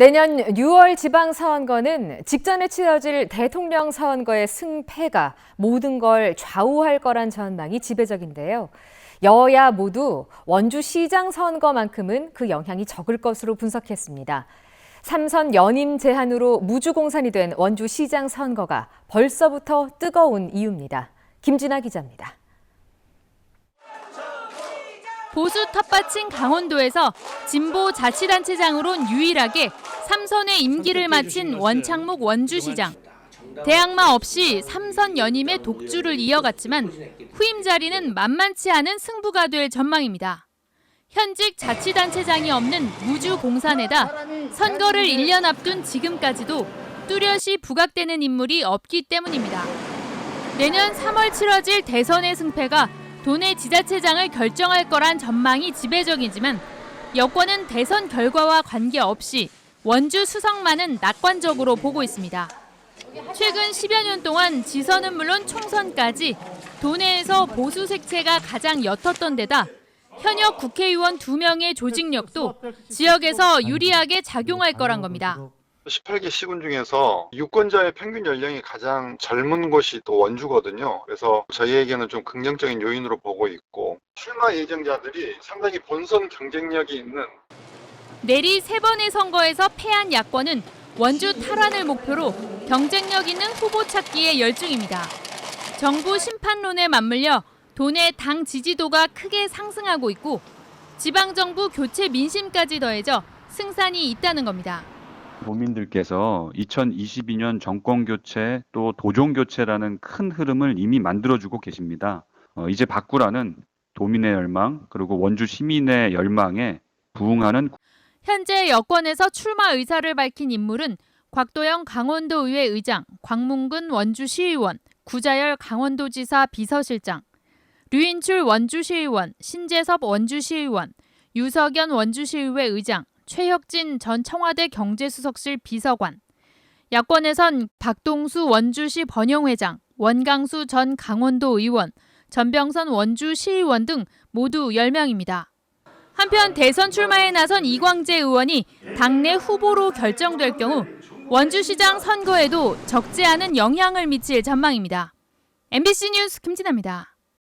내년 6월 지방선거는 직전에 치러질 대통령 선거의 승패가 모든 걸 좌우할 거란 전망이 지배적인데요. 여야 모두 원주시장 선거만큼은 그 영향이 적을 것으로 분석했습니다. 삼선 연임 제한으로 무주공산이 된 원주시장 선거가 벌써부터 뜨거운 이유입니다. 김진아 기자입니다. 보수 텃밭인 강원도에서 진보 자치단체장으론 유일하게 삼선의 임기를 마친 원창목 원주시장. 대항마 없이 삼선 연임의 독주를 이어갔지만 후임 자리는 만만치 않은 승부가 될 전망입니다. 현직 자치단체장이 없는 무주 공산에다 선거를 1년 앞둔 지금까지도 뚜렷이 부각되는 인물이 없기 때문입니다. 내년 3월 치러질 대선의 승패가 도내 지자체장을 결정할 거란 전망이 지배적이지만 여권은 대선 결과와 관계없이 원주 수성만은 낙관적으로 보고 있습니다. 최근 10여 년 동안 지선은 물론 총선까지 도내에서 보수 색채가 가장 옅었던 데다 현역 국회의원 2명의 조직력도 지역에서 유리하게 작용할 거란 겁니다. 18개 시군 중에서 유권자의 평균 연령이 가장 젊은 곳이 또 원주거든요. 그래서 저희에게는 좀 긍정적인 요인으로 보고 있고 출마 예정자들이 상당히 본선 경쟁력이 있는 내리 세 번의 선거에서 패한 야권은 원주 탈환을 목표로 경쟁력 있는 후보 찾기에 열중입니다. 정부 심판론에 맞물려 도내 당 지지도가 크게 상승하고 있고 지방정부 교체 민심까지 더해져 승산이 있다는 겁니다. 도민들께서 2022년 정권 교체 또 도종 교체라는 큰 흐름을 이미 만들어주고 계십니다. 어, 이제 바꾸라는 도민의 열망 그리고 원주 시민의 열망에 부응하는 현재 여권에서 출마 의사를 밝힌 인물은 곽도영 강원도의회 의장, 광문근 원주시의원, 구자열 강원도지사 비서실장, 류인출 원주시의원, 신재섭 원주시의원, 유석연 원주시의회 의장, 최혁진 전 청와대 경제수석실 비서관, 야권에선 박동수 원주시 번영회장, 원강수 전 강원도 의원, 전병선 원주시의원 등 모두 10명입니다. 한편 대선 출마에 나선 이광재 의원이 당내 후보로 결정될 경우 원주시장 선거에도 적지 않은 영향을 미칠 전망입니다. MBC 뉴스 김진아입니다.